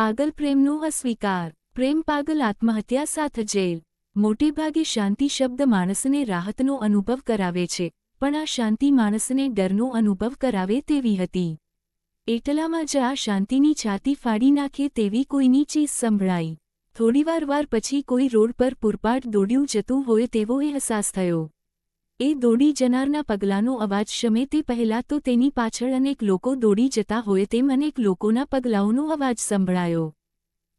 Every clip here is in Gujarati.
પાગલ પ્રેમનો અસ્વીકાર. પ્રેમ પાગલ આત્મહત્યા સાથ જેલ. મોટેભાગે શાંતિ શબ્દ માણસને રાહતનો અનુભવ કરાવે છે, પણ આ શાંતિ માણસને ડરનો અનુભવ કરાવે તેવી હતી. એટલામાં જ આ શાંતિની છાતી ફાડી નાખે તેવી કોઈની ચીજ સંભળાઈ. થોડીવાર વાર પછી કોઈ રોડ પર પૂરપાટ દોડ્યું જતું હોય તેવો અહેસાસ થયો. એ દોડી જનારના પગલાંનો અવાજ શમે તે પહેલાં તો તેની પાછળ અનેક લોકો દોડી જતા હોય તેમ અનેક લોકોના પગલાંઓનો અવાજ સંભળાયો.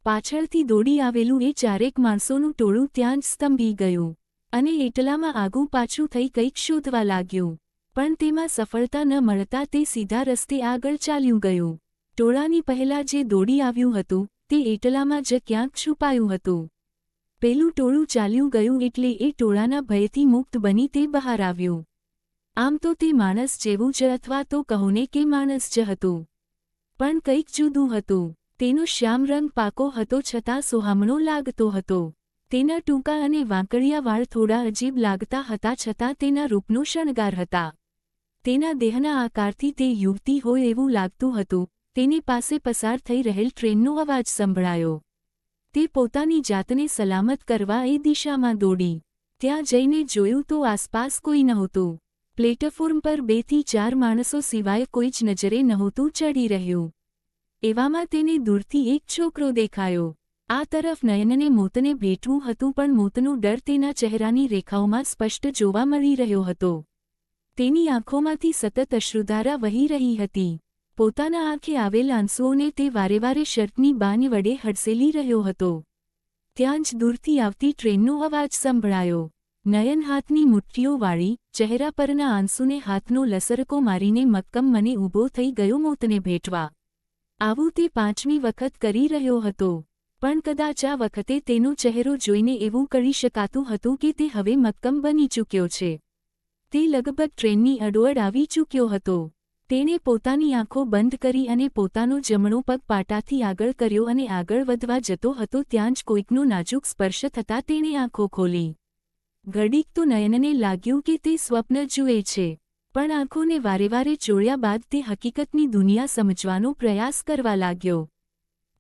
પાછળથી દોડી આવેલું એ ચારેક માણસોનું ટોળું ત્યાં જ સ્તંભી ગયું અને એટલામાં આગું પાછું થઈ કંઈક શોધવા લાગ્યું. પણ તેમાં સફળતા ન મળતા તે સીધા રસ્તે આગળ ચાલ્યું ગયું. ટોળાની પહેલાં જે દોડી આવ્યું હતું તે એટલામાં જ ક્યાંક છુપાયું હતું. પેલું ટોળું ચાલ્યું ગયું એટલે એ ટોળાના ભયથી મુક્ત બની તે બહાર આવ્યું. આમ તો તે માણસ જેવું જ અથવા તો કહોને કે માણસ જ હતું. પણ કંઈક જુદું હતું. તેનો શ્યામ રંગ પાકો હતો છતાં સોહામણો લાગતો હતો. તેના ટૂંકા અને વાંકડિયા વાળ થોડા અજીબ લાગતા હતા છતાં તેના રૂપનો શણગાર હતા. તેના દેહના આકારથી તે યુવતી હોય એવું લાગતું હતું. તેની પાસે પસાર થઈ રહેલ ટ્રેનનો અવાજ સંભળાયો. તે પોતાની જાતને સલામત કરવા એ દિશામાં દોડી. ત્યાં જઈને જોયું તો આસપાસ કોઈ નહોતું. પ્લેટફોર્મ પર બેથી ચાર માણસો સિવાય કોઈ જ નજરે નહોતું ચડી રહ્યું. એવામાં તેને દૂરથી એક છોકરો દેખાયો. આ તરફ નયનને મોતને ભેટવું હતું પણ મોતનો ડર તેના ચહેરાની રેખાઓમાં સ્પષ્ટ જોવા મળી રહ્યો હતો. તેની આંખોમાંથી સતત અશ્રુધારા વહી રહી હતી. પોતાના આંખે આવેલ આંસુઓને તે વારે વારે શર્ટની બાની વડે હડસેલી રહ્યો હતો. ત્યાં જ દૂરથી આવતી ટ્રેનનો અવાજ સંભળાયો. નયન હાથની મુઠ્ઠીઓ વાળી, ચહેરા પરના આંસુને હાથનો લસરકો મારીને મક્કમ મને ઊભો થઈ ગયો મોતને ભેટવા. આવું તે પાંચમી વખત કરી રહ્યો હતો. પણ કદાચ આ વખતે તેનો ચહેરો જોઈને એવું કરી શકાતું હતું કે તે હવે મક્કમ બની ચૂક્યો છે. તે લગભગ ટ્રેનની અડોઅડ આવી ચૂક્યો હતો. તેણે પોતાની આંખો બંધ કરી અને પોતાનો જમણો પગ પાટાથી આગળ કર્યો અને આગળ વધવા જતો હતો ત્યાં જ કોઈકનો નાજુક સ્પર્શ થતાં તેણે આંખો ખોલી. ઘડીક તો નયનને લાગ્યું કે તે સ્વપ્ન જુએ છે, પણ આંખોને વારે વારે ચોળ્યા બાદ તે હકીકતની દુનિયા સમજવાનો પ્રયાસ કરવા લાગ્યો.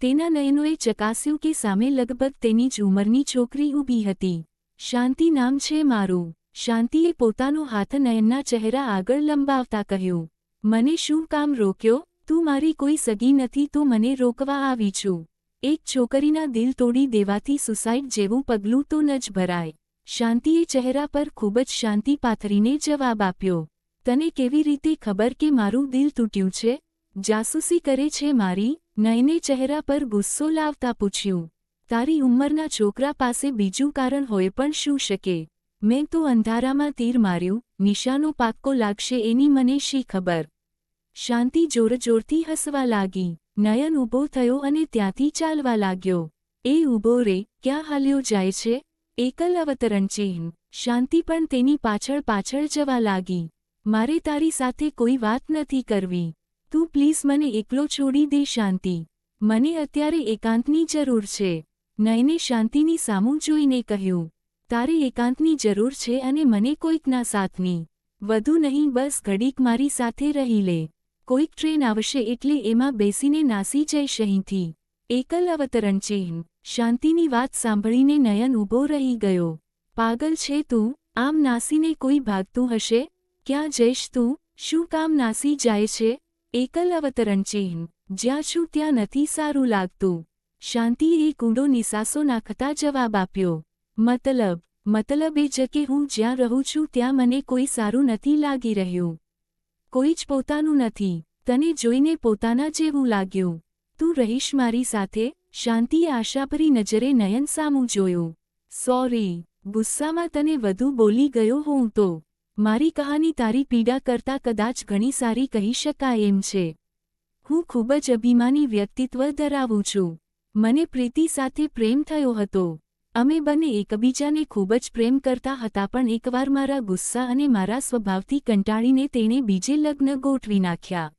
તેના નયનોએ ચકાસ્યું કે સામે લગભગ તેની જ ઉંમરની છોકરી ઊભી હતી. શાંતિ નામ છે મારું, શાંતિએ પોતાનો હાથ નયનના ચહેરા આગળ લંબાવતા કહ્યું. મને શું કામ રોક્યો? તું મારી કોઈ સગી નથી, તો મને રોકવા આવી છું. એક છોકરીના દિલ તોડી દેવાથી સુસાઇડ જેવું પગલું તો ન જ ભરાય. શાંતિએ ચહેરા પર ખૂબ જ શાંતિ પાથરીને જવાબ આપ્યો. તને કેવી રીતે ખબર કે મારું દિલ તૂટ્યું છે? જાસૂસી કરે છે મારી નયને ચહેરા પર ગુસ્સો લાવતા પૂછ્યું. તારી ઉંમરના છોકરા પાસે બીજું કારણ હોય પણ શું શકે? મેં તો અંધારામાં તીર માર્યું, નિશાનો પાક્કો લાગશે એની મને શી ખબર? શાંતિ જોરજોરથી હસવા લાગી, નયન ઊભો થયો અને ત્યાંથી ચાલવા લાગ્યો. એ ઊભો રે, ક્યાં હાલ્યો જાય છે? એકલ અવતરણ ચિહ્ન, શાંતિ પણ તેની પાછળ પાછળ જવા લાગી. મારે તારી સાથે કોઈ વાત નથી કરવી. તું પ્લીઝ મને એકલો છોડી દે શાંતિ. મને અત્યારે એકાંતની જરૂર છે. નયને શાંતિની સામું જોઈને કહ્યું તારે એકાંતની જરૂર છે અને મને કોઈકના સાથની વધુ નહીં, બસ ઘડીક મારી સાથે રહી લે. કોઈક ટ્રેન આવશે એટલે એમાં બેસીને નાસી જઈશ અહીંથી એકલ અવતરણ ચિહ્ન. શાંતિની વાત સાંભળીને નયન ઊભો રહી ગયો. પાગલ છે તું? આમ નાસીને કોઈ ભાગતું હશે? ક્યાં જઈશ તું? શું કામ નાસી જાય છે? એકલ અવતરણ ચિહ્ન. જ્યાં છું ત્યાં નથી સારું લાગતું. શાંતિએ કૂંડો નિસાસો નાખતા જવાબ આપ્યો. મતલબ મતલબ એ જ કે હું જ્યાં રહું છું ત્યાં મને કોઈ સારું નથી લાગી રહ્યું. કોઈ જ પોતાનું નથી. તને જોઈને પોતાના જેવું લાગ્યું. તું રહીશ મારી સાથે શાંતિએ આશાભરી નજરે નયન સામું જોયું. સોરી, ગુસ્સામાં તને વધુ બોલી ગયો હું તો. મારી કહાની તારી પીડા કરતા કદાચ ઘણી સારી કહી શકાય એમ છે. હું ખૂબ જ અભિમાની વ્યક્તિત્વ ધરાવું છું. મને પ્રીતિ સાથે પ્રેમ થયો હતો. અમે બંને એકબીજાને ખૂબ જ પ્રેમ કરતા હતા પણ એકવાર મારા ગુસ્સા અને મારા સ્વભાવથી કંટાળીને તેણે બીજે લગ્ન ગોઠવી નાખ્યા.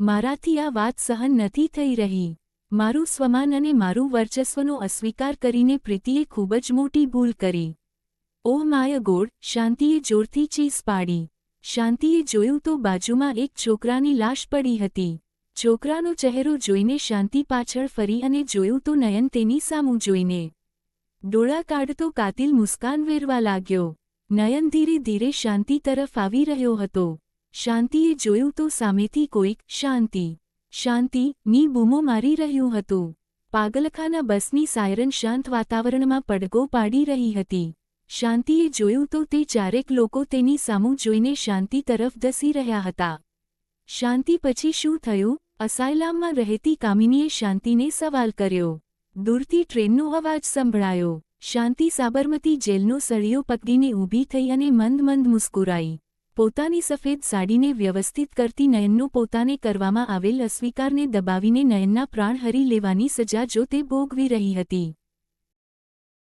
મારાથી આ વાત સહન નથી થઈ રહી. મારું સ્વમાન અને મારું વર્ચસ્વનો અસ્વીકાર કરીને પ્રીતિએ ખૂબ જ મોટી ભૂલ કરી. ઓ માય ગોડ, શાંતિએ જોરથી ચીસ પાડી. શાંતિએ જોયું તો બાજુમાં એક છોકરાની લાશ પડી હતી. છોકરાનો ચહેરો જોઈને શાંતિ પાછળ ફરી અને જોયું તો નયન તેની સામું જોઈને. ડોળા કાઢતો કાતિલ મુસ્કાન વેરવા લાગ્યો. નયન ધીરે ધીરે શાંતિ તરફ આવી રહ્યો હતો. શાંતિએ જોયું તો સામેથી કોઈક, શાંતિ શાંતિ, ની બૂમો મારી રહ્યું હતું. પાગલખાના બસની સાયરન શાંત વાતાવરણમાં પડઘો પાડી રહી હતી. શાંતિએ જોયું તો તે ચારેક લોકો તેની સામું જોઈને શાંતિ તરફ ધસી રહ્યા હતા. શાંતિ પછી શું થયું? અસાયલામમાં રહેતી કામિનીએ શાંતિને સવાલ કર્યો. દૂરથી ટ્રેનનો અવાજ સંભળાયો. શાંતિ સાબરમતી જેલનો સળિયો પકડીને ઊભી થઈ અને મંદ મંદ મુસ્કુરાઈ. પોતાની સફેદ સાડીને વ્યવસ્થિત કરતી નયનનો પોતાને કરવામાં આવેલ અસ્વીકારને દબાવીને નયનના પ્રાણ હરી લેવાની સજા જો તે ભોગવી રહી હતી.